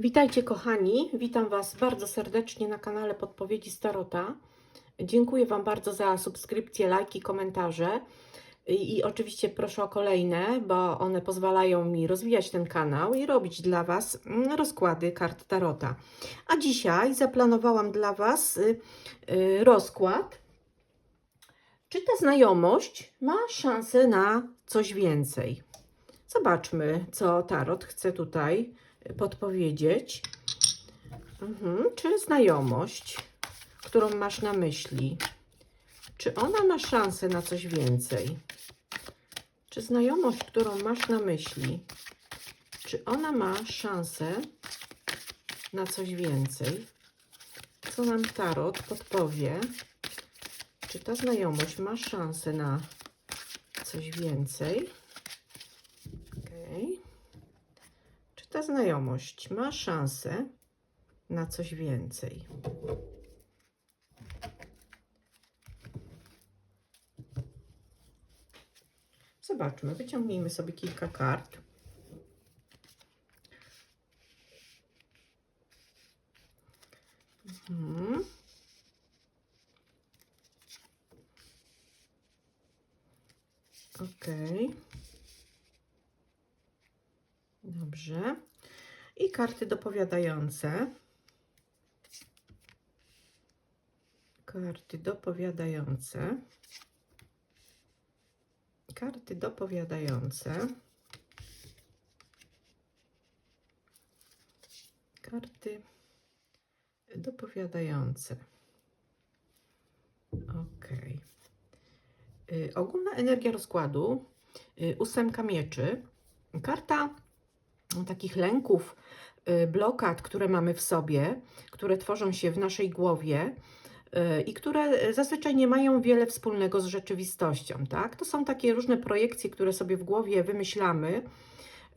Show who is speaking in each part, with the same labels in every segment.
Speaker 1: Witajcie kochani, witam Was bardzo serdecznie na kanale Podpowiedzi Starota. Dziękuję Wam bardzo za subskrypcje, lajki, komentarze i, i oczywiście proszę o kolejne, bo one pozwalają mi rozwijać ten kanał i robić dla Was mm, rozkłady kart Tarota. A dzisiaj zaplanowałam dla Was y, y, rozkład. Czy ta znajomość ma szansę na coś więcej? Zobaczmy, co Tarot chce tutaj podpowiedzieć. Mhm. Czy znajomość, którą masz na myśli, czy ona ma szansę na coś więcej? Czy znajomość, którą masz na myśli, czy ona ma szansę na coś więcej? Co nam Tarot podpowie? Czy ta znajomość ma szansę na coś więcej? Okej. Czy ta znajomość ma szansę na coś więcej? Zobaczmy, wyciągnijmy sobie kilka kart. Mhm. Okej. Dobrze. I karty dopowiadające. Karty dopowiadające. Karty dopowiadające. Karty dopowiadające. Ok. Ogólna energia rozkładu. Y, ósemka mieczy. Karta takich lęków, blokad, które mamy w sobie, które tworzą się w naszej głowie y, i które zazwyczaj nie mają wiele wspólnego z rzeczywistością, tak? To są takie różne projekcje, które sobie w głowie wymyślamy,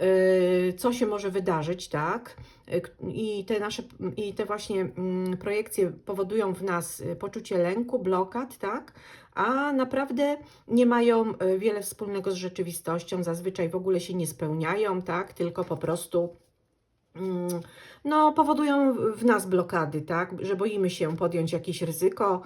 Speaker 1: y, co się może wydarzyć, tak? Y, I te nasze, i te właśnie mm, projekcje powodują w nas y, poczucie lęku, blokad, tak? A naprawdę nie mają y, wiele wspólnego z rzeczywistością, zazwyczaj w ogóle się nie spełniają, tak? Tylko po prostu no, powodują w- nas blokady, tak? Że boimy się podjąć jakieś ryzyko,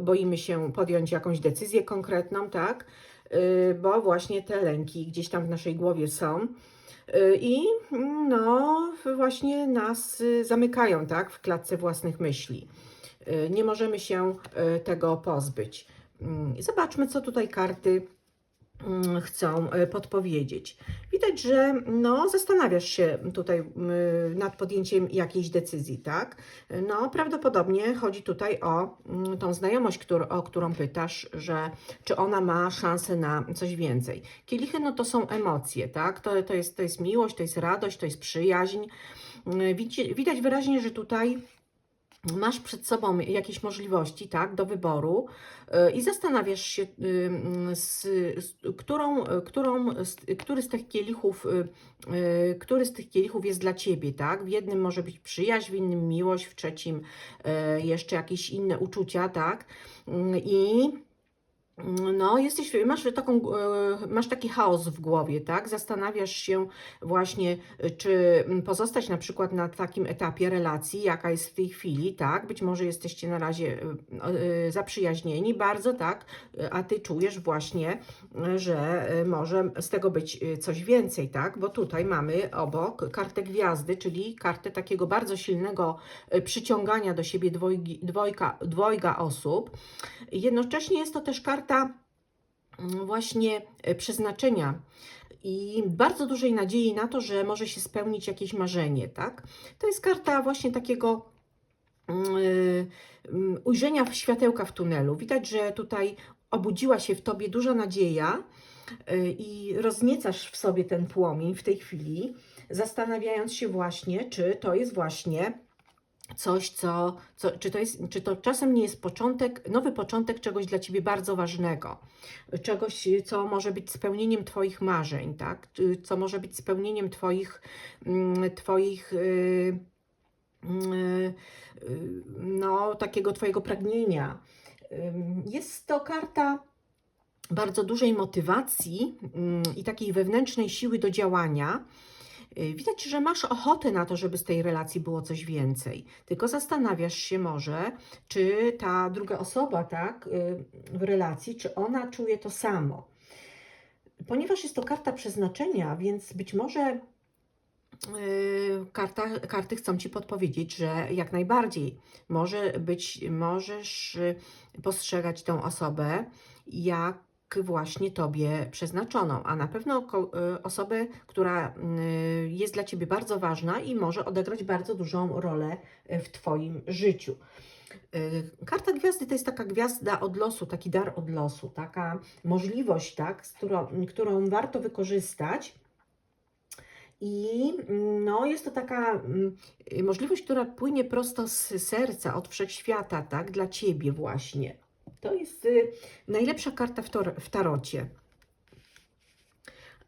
Speaker 1: boimy się podjąć jakąś decyzję konkretną, tak? Y, Bo właśnie te lęki gdzieś tam w naszej głowie są. Y, I mm, no, właśnie nas y, zamykają, tak? W klatce własnych myśli. Nie możemy się tego pozbyć. Mm, Zobaczmy, co tutaj karty mm, chcą y, podpowiedzieć. Widać, że no, zastanawiasz się tutaj nad podjęciem jakiejś decyzji, tak? No, prawdopodobnie chodzi tutaj o mm, tą znajomość, któr- o którą pytasz, że czy ona ma szansę na coś więcej. Kielichy, no to są emocje, tak? To, to, jest, to jest miłość, to jest radość, to jest przyjaźń. Widzi, widać wyraźnie, że tutaj masz przed sobą jakieś możliwości, tak, do wyboru y, i zastanawiasz się, y, mm, z, z, którą, którą, z, który z tych kielichów, y, który z tych kielichów jest dla ciebie, tak? W jednym może być przyjaźń, w innym miłość, w trzecim jeszcze jakieś inne uczucia, tak? Y, I no, jesteś, masz, taką, e, masz taki chaos w głowie, tak? Zastanawiasz się właśnie, e, czy pozostać na przykład na takim etapie relacji, jaka jest w tej chwili, tak? Być może jesteście na razie e, e, zaprzyjaźnieni bardzo, tak? A ty czujesz właśnie, że może z tego być coś więcej, tak? Bo tutaj mamy obok kartę gwiazdy, czyli kartę takiego bardzo silnego przyciągania do siebie dwojgi, dwojga, dwojga osób. Jednocześnie jest to też karta mm, właśnie e, przeznaczenia i bardzo dużej nadziei na to, że może się spełnić jakieś marzenie, tak? To jest karta właśnie takiego mm, y, mm, ujrzenia światełka w tunelu. Widać, że tutaj obudziła się w tobie duża nadzieja y, i rozniecasz w sobie ten płomień w tej chwili, zastanawiając się właśnie, czy to jest właśnie coś, co, co czy, to jest, czy to czasem nie jest początek, nowy początek czegoś dla Ciebie bardzo ważnego, czegoś, co może być spełnieniem Twoich marzeń, tak? Co może być spełnieniem Twoich, mm, twoich y, y, y, no, takiego Twojego pragnienia. Jest to karta bardzo dużej motywacji mm, i takiej wewnętrznej siły do działania. Y, Widać, że masz ochotę na to, żeby z tej relacji było coś więcej. Tylko zastanawiasz się może, czy ta druga osoba, tak, y, w relacji, czy ona czuje to samo. Ponieważ jest to karta przeznaczenia, więc być może y, karta, karty chcą Ci podpowiedzieć, że jak najbardziej może być, możesz postrzegać tą osobę jak właśnie Tobie przeznaczoną, a na pewno y, osobę, która y, jest dla Ciebie bardzo ważna i może odegrać bardzo dużą rolę y, w Twoim życiu. Karta gwiazdy to jest taka gwiazda od losu, taki dar od losu, taka możliwość, tak, którą, którą warto wykorzystać. I no, jest to taka mm, możliwość, która płynie prosto z serca, od wszechświata, tak, dla Ciebie właśnie. To jest y, najlepsza karta w, tarocie.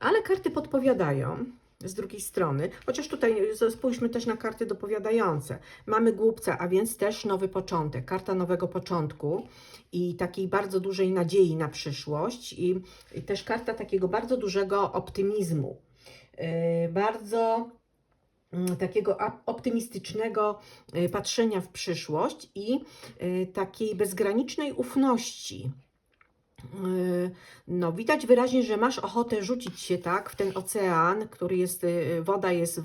Speaker 1: Ale karty podpowiadają z drugiej strony, chociaż tutaj y, spójrzmy też na karty dopowiadające. Mamy głupca, a więc też nowy początek, karta nowego początku i takiej bardzo dużej nadziei na przyszłość i, też karta takiego bardzo dużego optymizmu. Yy, bardzo takiego ap- optymistycznego y, patrzenia w przyszłość i y, takiej bezgranicznej ufności. Y, No, widać wyraźnie, że masz ochotę rzucić się tak w ten ocean, który jest, y, woda jest,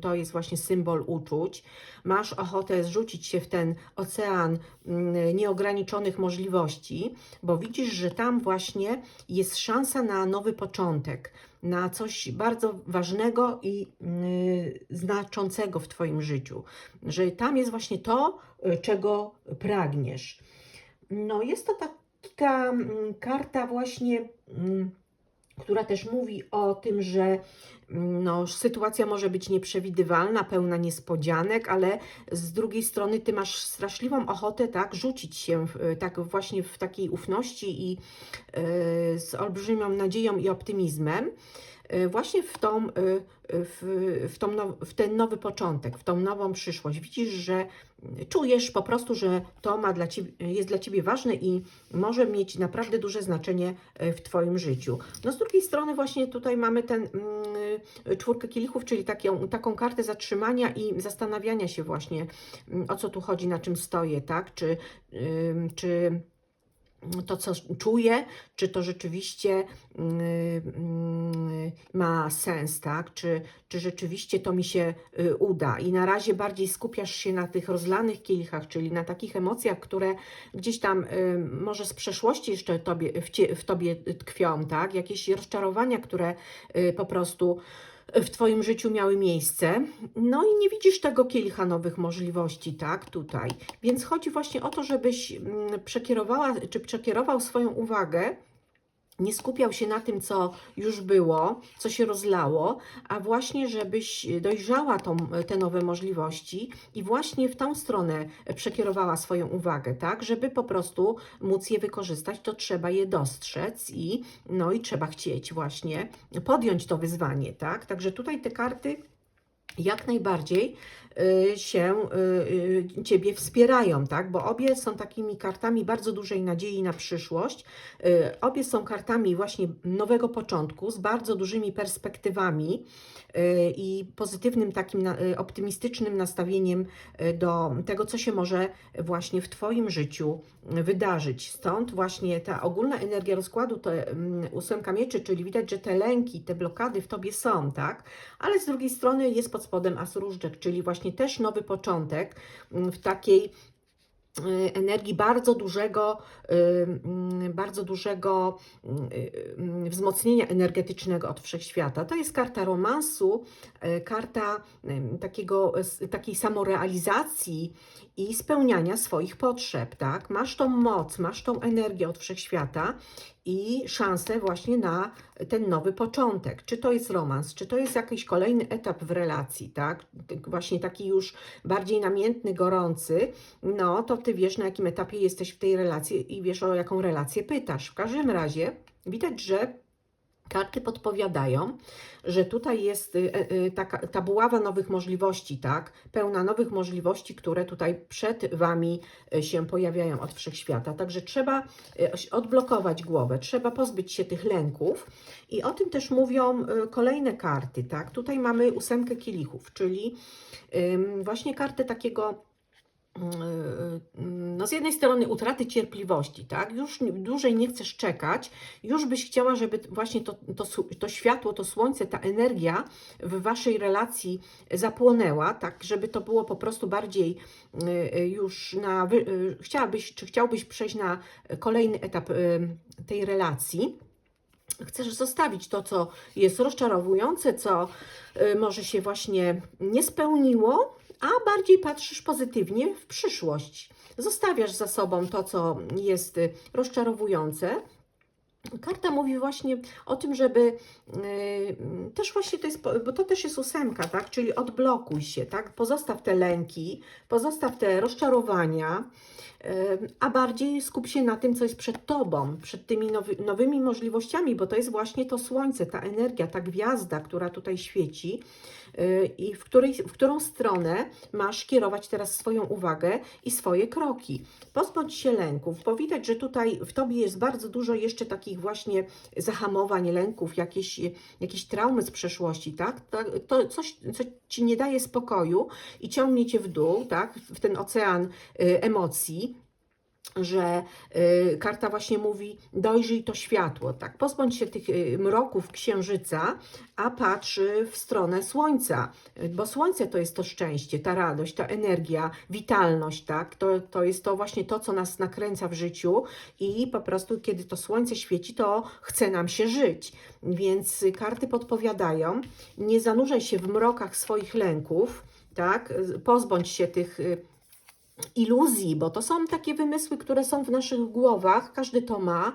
Speaker 1: to jest właśnie symbol uczuć. Masz ochotę zrzucić się w ten ocean mm, nieograniczonych możliwości, bo widzisz, że tam właśnie jest szansa na nowy początek, na coś bardzo ważnego i y, znaczącego w Twoim życiu, że tam jest właśnie to, y, czego pragniesz. No, jest to taka mm, karta właśnie, mm, która też mówi o tym, że mm, no, sytuacja może być nieprzewidywalna, pełna niespodzianek, ale z drugiej strony ty masz straszliwą ochotę, tak, rzucić się w, tak właśnie w takiej ufności i y, z olbrzymią nadzieją i optymizmem. y, właśnie w, tą, y, w, w, tą w ten nowy początek, w tą nową przyszłość. Widzisz, że czujesz po prostu, że to ma dla ciebie, jest dla Ciebie ważne i może mieć naprawdę duże znaczenie e, w Twoim życiu. No z drugiej strony właśnie tutaj mamy ten mm, czwórkę kielichów, czyli taką, taką kartę zatrzymania i zastanawiania się właśnie, mm, o co tu chodzi, na czym stoję, tak? Czy, czy to, co czuję, czy to rzeczywiście mm, ma sens, tak? Czy, czy rzeczywiście to mi się y, uda. I na razie bardziej skupiasz się na tych rozlanych kielichach, czyli na takich emocjach, które gdzieś tam y, może z przeszłości jeszcze tobie, w, cie, w tobie tkwią, tak? Jakieś rozczarowania, które y, po prostu w Twoim życiu miały miejsce. No i nie widzisz tego kielicha nowych możliwości, tak, tutaj. Więc chodzi właśnie o to, żebyś mm, przekierowała, czy przekierował swoją uwagę, nie skupiał się na tym, co już było, co się rozlało, a właśnie, żebyś dojrzała tą, te nowe możliwości i właśnie w tą stronę przekierowała swoją uwagę, tak, żeby po prostu móc je wykorzystać, to trzeba je dostrzec i no i trzeba chcieć właśnie podjąć to wyzwanie, tak, także tutaj te karty jak najbardziej y, się y, y, Ciebie wspierają, tak? Bo obie są takimi kartami bardzo dużej nadziei na przyszłość. Obie są kartami właśnie nowego początku z bardzo dużymi perspektywami i pozytywnym takim optymistycznym nastawieniem do tego, co się może właśnie w Twoim życiu wydarzyć. Stąd właśnie ta ogólna energia rozkładu, to mm, ósemka mieczy, czyli widać, że te lęki, te blokady w Tobie są, tak? Ale z drugiej strony jest pod spodem as różdżek, czyli właśnie też nowy początek mm, w takiej y, energii bardzo dużego, y, mm, bardzo dużego y, y, wzmocnienia energetycznego od wszechświata. To jest karta romansu, karta takiego, takiej samorealizacji i spełniania swoich potrzeb, tak? Masz tą moc, masz tą energię od wszechświata i szansę właśnie na ten nowy początek. Czy to jest romans, czy to jest jakiś kolejny etap w relacji, tak? Tak Właśnie taki już bardziej namiętny, gorący, no to ty wiesz, na jakim etapie jesteś w tej relacji i wiesz, o jaką relację pytasz. W każdym razie widać, że Karty podpowiadają, że tutaj jest y, y, taka, ta buława nowych możliwości, tak? Pełna nowych możliwości, które tutaj przed Wami y, się pojawiają od wszechświata. Także trzeba y, odblokować głowę, trzeba pozbyć się tych lęków. I o tym też mówią y, kolejne karty, tak? Tutaj mamy ósemkę kielichów, czyli właśnie kartę takiego no z jednej strony utraty cierpliwości, tak? Już dłużej nie chcesz czekać, już byś chciała, żeby właśnie to, to, to światło, to słońce, ta energia w waszej relacji zapłonęła, tak? Żeby to było po prostu bardziej y, y, już na. y, Chciałabyś, czy chciałbyś przejść na kolejny etap y, tej relacji chcesz zostawić to, co jest rozczarowujące, co y, może się właśnie nie spełniło, a bardziej patrzysz pozytywnie w przyszłość. Zostawiasz za sobą to, co jest y, rozczarowujące. Karta mówi właśnie o tym, żeby y, też właśnie to jest, bo to też jest ósemka, tak? Czyli odblokuj się, tak? Pozostaw te lęki, pozostaw te rozczarowania, y, a bardziej skup się na tym, co jest przed tobą, przed tymi nowy, nowymi możliwościami, bo to jest właśnie to słońce, ta energia, ta gwiazda, która tutaj świeci i w, której, w którą stronę masz kierować teraz swoją uwagę i swoje kroki. Pozbądź się lęków, bo widać, że tutaj w tobie jest bardzo dużo jeszcze takich właśnie zahamowań, lęków, jakieś, jakieś traumy z przeszłości, tak? To, to coś, co ci nie daje spokoju i ciągnie cię w dół, tak? W ten ocean y, emocji że y, karta właśnie mówi dojrzyj to światło, tak, pozbądź się tych y, mroków księżyca, a patrz y, w stronę słońca, bo słońce to jest to szczęście, ta radość, ta energia, witalność, tak, to, to jest to właśnie to, co nas nakręca w życiu i po prostu kiedy to słońce świeci, to chce nam się żyć, więc karty podpowiadają, nie zanurzaj się w mrokach swoich lęków, tak, pozbądź się tych iluzji, bo to są takie wymysły, które są w naszych głowach, każdy to ma,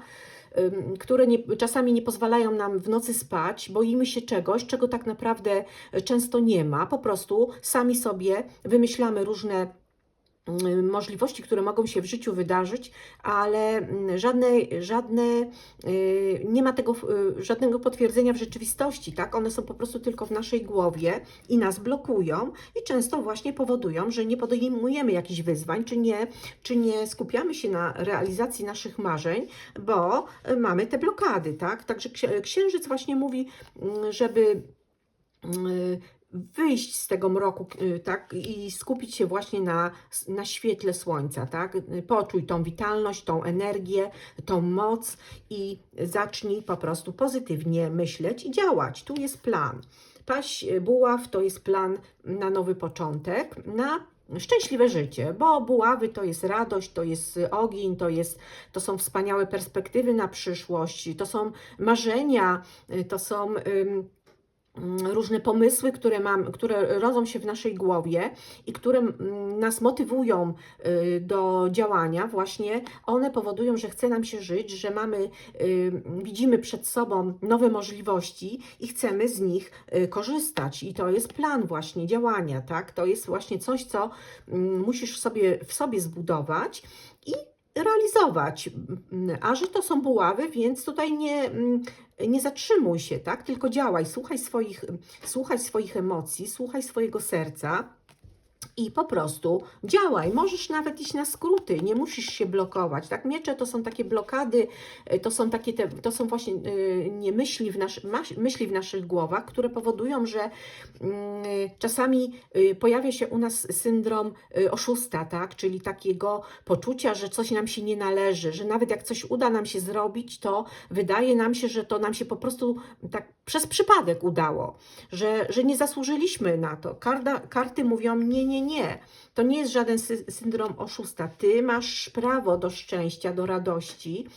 Speaker 1: które nie, czasami nie pozwalają nam w nocy spać, boimy się czegoś, czego tak naprawdę często nie ma. Po prostu sami sobie wymyślamy różne możliwości, które mogą się w życiu wydarzyć, ale mm, żadne, żadne y, nie ma tego y, żadnego potwierdzenia w rzeczywistości, tak? One są po prostu tylko w naszej głowie i nas blokują i często właśnie powodują, że nie podejmujemy jakichś wyzwań, czy nie, czy nie skupiamy się na realizacji naszych marzeń, bo y, mamy te blokady, tak? Także ksi- księżyc właśnie mówi, mm, żeby wyjść z tego mroku, y, tak, i skupić się właśnie na, na świetle słońca, tak, Y, poczuj tą witalność, tą energię, tą moc i zacznij po prostu pozytywnie myśleć i działać. Tu jest plan. Paść buław to jest plan na nowy początek, na szczęśliwe życie, bo buławy to jest radość, to jest ogień, to, jest, to są wspaniałe perspektywy na przyszłość, to są marzenia, y, to są różne pomysły, które, mam, które rodzą się w naszej głowie i które mm, nas motywują y, do działania, właśnie one powodują, że chce nam się żyć, że mamy, y, widzimy przed sobą nowe możliwości i chcemy z nich y, korzystać. I to jest plan właśnie działania, tak? To jest właśnie coś, co mm, musisz sobie w sobie zbudować i realizować. Mm, A że to są buławy, więc tutaj nie, mm, nie zatrzymuj się, tak? Tylko działaj, słuchaj swoich, słuchaj swoich emocji, słuchaj swojego serca. I po prostu działaj. Możesz nawet iść na skróty, nie musisz się blokować. Tak, miecze to są takie blokady, y, to są takie, te, to są właśnie y, nie myśli w, nasz, myśli w naszych głowach, które powodują, że mm, czasami y, pojawia się u nas syndrom y, oszusta, tak? Czyli takiego poczucia, że coś nam się nie należy, że nawet jak coś uda nam się zrobić, to wydaje nam się, że to nam się po prostu tak przez przypadek udało, że, że nie zasłużyliśmy na to. Karda, karty mówią nie, nie, nie. To nie jest żaden sy- syndrom oszusta. Ty masz prawo do szczęścia, do radości.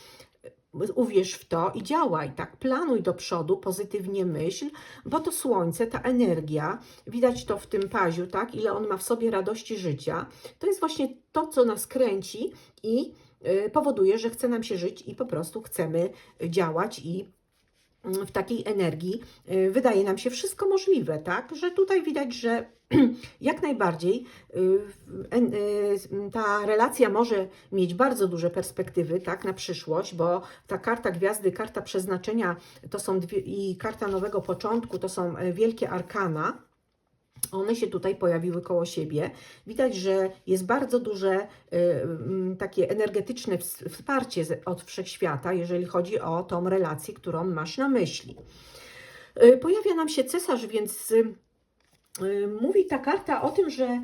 Speaker 1: Uwierz w to i działaj, tak? Planuj do przodu, pozytywnie myśl, bo to słońce, ta energia, widać to w tym paziu, tak? Ile on ma w sobie radości życia. To jest właśnie to, co nas kręci i y, powoduje, że chce nam się żyć i po prostu chcemy działać i mm, w takiej energii y, wydaje nam się wszystko możliwe, tak? Że tutaj widać, że jak najbardziej y, y, ta relacja może mieć bardzo duże perspektywy tak, na przyszłość, bo ta karta gwiazdy, karta przeznaczenia to są dwie, i karta nowego początku to są e, wielkie arkana. One się tutaj pojawiły koło siebie. Widać, że jest bardzo duże y, mm, takie energetyczne ws- wsparcie od wszechświata, jeżeli chodzi o tą relację, którą masz na myśli. Pojawia nam się cesarz, więc mówi ta karta o tym, że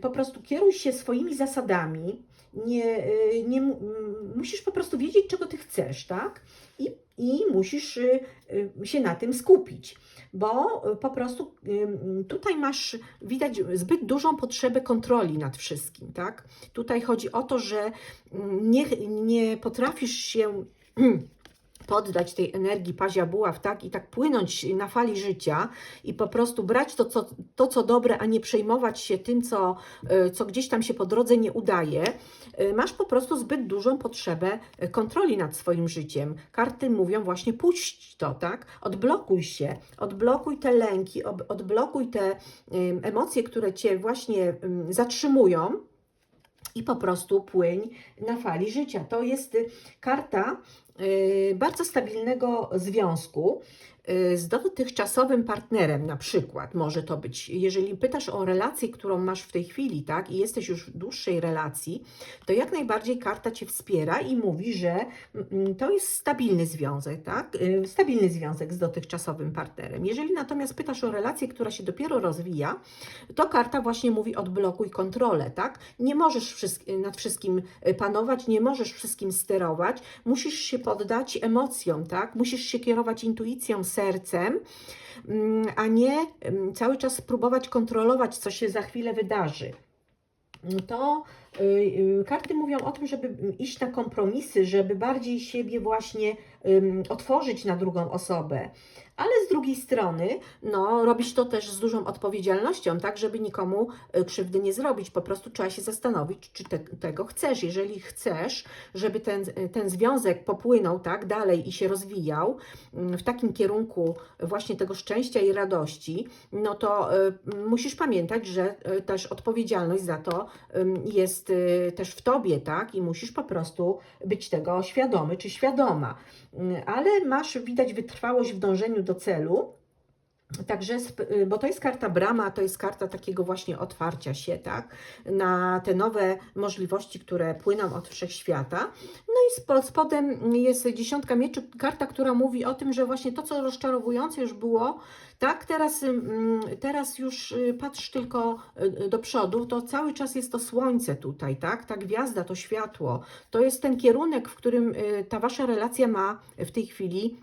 Speaker 1: po prostu kieruj się swoimi zasadami. Nie, y, nie, mu- musisz po prostu wiedzieć, czego ty chcesz, tak? I, i musisz y, y, się na tym skupić, bo po prostu tutaj masz, widać zbyt dużą potrzebę kontroli nad wszystkim, tak? Tutaj chodzi o to, że nie, nie potrafisz się poddać tej energii pazia buław, tak? I tak płynąć na fali życia i po prostu brać to, co, to, co dobre, a nie przejmować się tym, co, y, co gdzieś tam się po drodze nie udaje, y, masz po prostu zbyt dużą potrzebę y, kontroli nad swoim życiem. Karty mówią właśnie puść to, tak? Odblokuj się, odblokuj te lęki, odblokuj te emocje, które cię właśnie zatrzymują i po prostu płyń na fali życia. To jest karta y, bardzo stabilnego związku z dotychczasowym partnerem, na przykład może to być. Jeżeli pytasz o relację, którą masz w tej chwili, tak, i jesteś już w dłuższej relacji, to jak najbardziej karta cię wspiera i mówi, że mm, to jest stabilny związek, tak, y, stabilny związek z dotychczasowym partnerem. Jeżeli natomiast pytasz o relację, która się dopiero rozwija, to karta właśnie mówi odblokuj kontrolę, tak? Nie możesz nad wszystkim y, panować, nie możesz wszystkim sterować, musisz się poddać emocjom, tak? Musisz się kierować intuicją, sercem, mm, a nie mm, cały czas próbować kontrolować, co się za chwilę wydarzy. To y, y, karty mówią o tym, żeby mm, iść na kompromisy, żeby bardziej siebie właśnie otworzyć na drugą osobę. Ale z drugiej strony, no, robić to też z dużą odpowiedzialnością, tak, żeby nikomu y, krzywdy nie zrobić. Po prostu trzeba się zastanowić, czy te, tego chcesz. Jeżeli chcesz, żeby ten, ten związek popłynął tak dalej i się rozwijał mm, w takim kierunku właśnie tego szczęścia i radości, no to y, musisz pamiętać, że y, też odpowiedzialność za to jest y, też w tobie, tak? I musisz po prostu być tego świadomy czy świadoma. Mm, Ale masz widać wytrwałość w dążeniu do celu. Także, y, bo to jest karta brama, to jest karta takiego właśnie otwarcia się, tak, na te nowe możliwości, które płyną od wszechświata. No i spod, spodem jest dziesiątka mieczy, karta, która mówi o tym, że właśnie to, co rozczarowujące już było, tak, teraz, teraz już y, patrz tylko y, do przodu, to cały czas jest to słońce tutaj, tak, ta gwiazda, to światło, to jest ten kierunek, w którym ta wasza relacja ma w tej chwili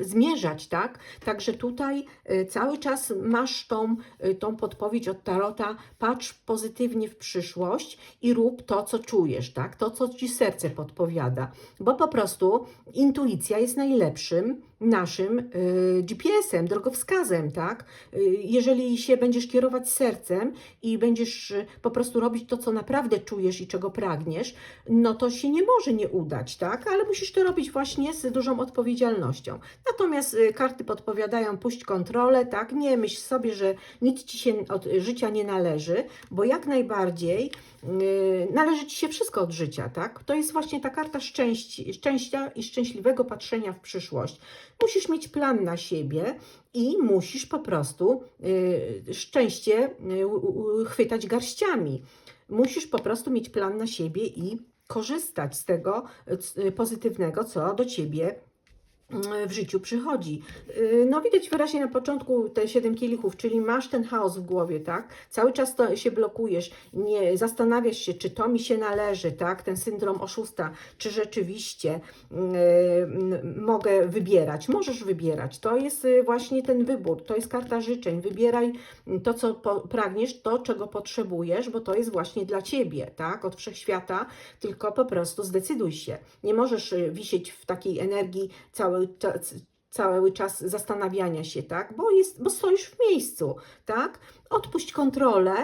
Speaker 1: zmierzać, tak? Także tutaj y, cały czas masz tą, y, tą podpowiedź od Tarota, patrz pozytywnie w przyszłość i rób to, co czujesz, tak? To, co ci serce podpowiada, bo po prostu intuicja jest najlepszym naszym y, GPS-em, drogowskazem, tak? Y, jeżeli się będziesz kierować sercem i będziesz y, po prostu robić to, co naprawdę czujesz i czego pragniesz, no to się nie może nie udać, tak? Ale musisz to robić właśnie z dużą odpowiedzialnością. Natomiast karty podpowiadają, puść kontrolę, tak? Nie myśl sobie, że nic ci się od życia nie należy, bo jak najbardziej należy ci się wszystko od życia, tak? To jest właśnie ta karta szczęści, szczęścia i szczęśliwego patrzenia w przyszłość. Musisz mieć plan na siebie i musisz po prostu y, szczęście y, chwytać garściami. Musisz po prostu mieć plan na siebie i korzystać z tego y, pozytywnego, co do ciebie y, w życiu przychodzi. Y, No widać wyraźnie na początku te siedem kielichów, czyli masz ten chaos w głowie, tak? Cały czas to się blokujesz, nie zastanawiasz się, czy to mi się należy, tak? Ten syndrom oszusta, czy rzeczywiście y, y, mogę wybierać. Możesz wybierać. To jest właśnie ten wybór, to jest karta życzeń. Wybieraj to, co pragniesz, to, czego potrzebujesz, bo to jest właśnie dla ciebie, tak? Od wszechświata, tylko po prostu zdecyduj się. Nie możesz wisieć w takiej energii cały czas cały czas zastanawiania się, tak? Bo, jest, bo stoisz w miejscu, tak? Odpuść kontrolę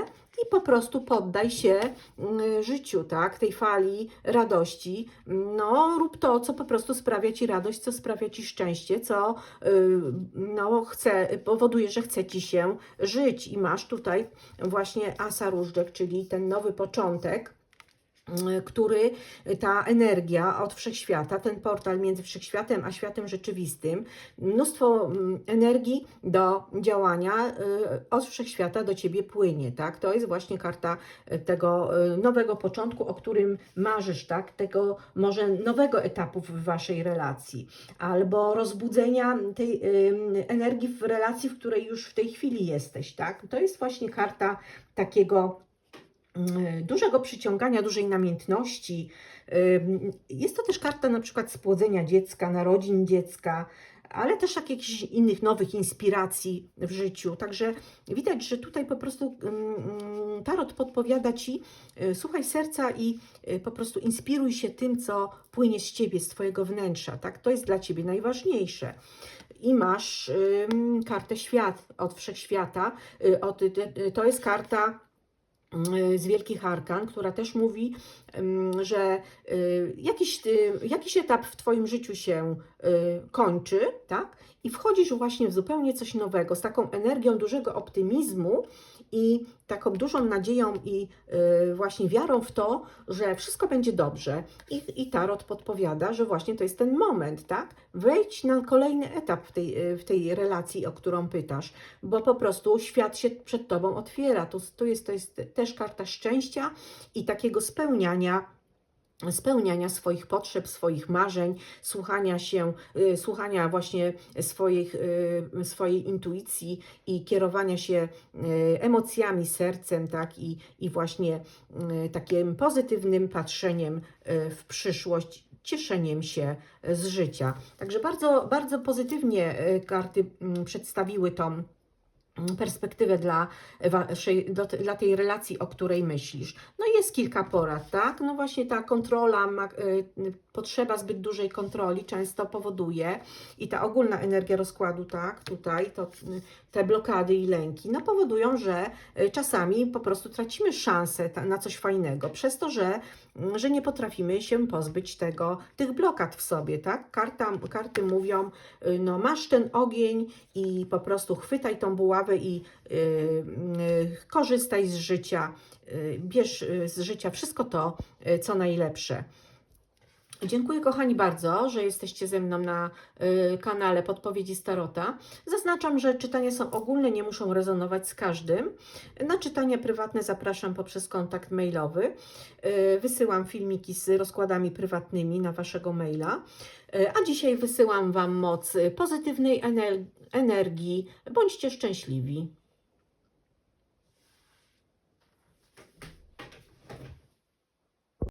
Speaker 1: i po prostu poddaj się mm, życiu, tak, tej fali radości. No, rób to, co po prostu sprawia Ci radość, co sprawia Ci szczęście, co y, no, chce, powoduje, że chce Ci się żyć i masz tutaj właśnie asa różdżek, czyli ten nowy początek który ta energia od wszechświata, ten portal między wszechświatem a światem rzeczywistym, mnóstwo mm, energii do działania y, od wszechświata do ciebie płynie, tak? To jest właśnie karta y, tego y, nowego początku, o którym marzysz, tak? Tego może nowego etapu w waszej relacji, albo rozbudzenia tej energii w relacji, w której już w tej chwili jesteś, tak? To jest właśnie karta takiego dużego przyciągania, dużej namiętności. Ym, Jest to też karta na przykład spłodzenia dziecka, narodzin dziecka, ale też jakichś innych nowych inspiracji w życiu. Także widać, że tutaj po prostu ym, tarot podpowiada ci, y, słuchaj serca i y, po prostu inspiruj się tym, co płynie z ciebie, z twojego wnętrza. Tak? To jest dla ciebie najważniejsze i masz kartę świat od wszechświata. Y, Od, y, y, to jest karta y, z Wielkich Arkan, która też mówi, że y, jakiś, y, jakiś etap w Twoim życiu się y, kończy, tak? I wchodzisz właśnie w zupełnie coś nowego, z taką energią dużego optymizmu i taką dużą nadzieją i y, właśnie wiarą w to, że wszystko będzie dobrze. I, I Tarot podpowiada, że właśnie to jest ten moment, tak? Wejdź na kolejny etap w tej, y, w tej relacji, o którą pytasz, bo po prostu świat się przed Tobą otwiera. To, to, jest, to jest też karta szczęścia i takiego spełniania spełniania swoich potrzeb, swoich marzeń, słuchania się, y, słuchania właśnie swoich, y, swojej intuicji i kierowania się y, emocjami, sercem, tak, i, i właśnie takim pozytywnym patrzeniem w przyszłość, cieszeniem się z życia. Także bardzo, bardzo pozytywnie karty mm, przedstawiły tą perspektywę dla, waszej, do, dla tej relacji, o której myślisz. No jest kilka porad, tak? No właśnie ta kontrola, ma, y, potrzeba zbyt dużej kontroli często powoduje i ta ogólna energia rozkładu, tak, tutaj, to, y, te blokady i lęki, no powodują, że y, czasami po prostu tracimy szansę na coś fajnego, przez to, że, y, że nie potrafimy się pozbyć tego, tych blokad w sobie, tak? Karta, karty mówią, y, no masz ten ogień i po prostu chwytaj tą buławę i y, y, korzystaj z życia, y, bierz y, z życia wszystko to, y, co najlepsze. Dziękuję kochani bardzo, że jesteście ze mną na y, kanale Podpowiedzi Starota. Zaznaczam, że czytania są ogólne, nie muszą rezonować z każdym. Na czytania prywatne zapraszam poprzez kontakt mailowy. Y, wysyłam filmiki z rozkładami prywatnymi na Waszego maila. Y, a dzisiaj wysyłam Wam moc pozytywnej ener- energii. Bądźcie szczęśliwi.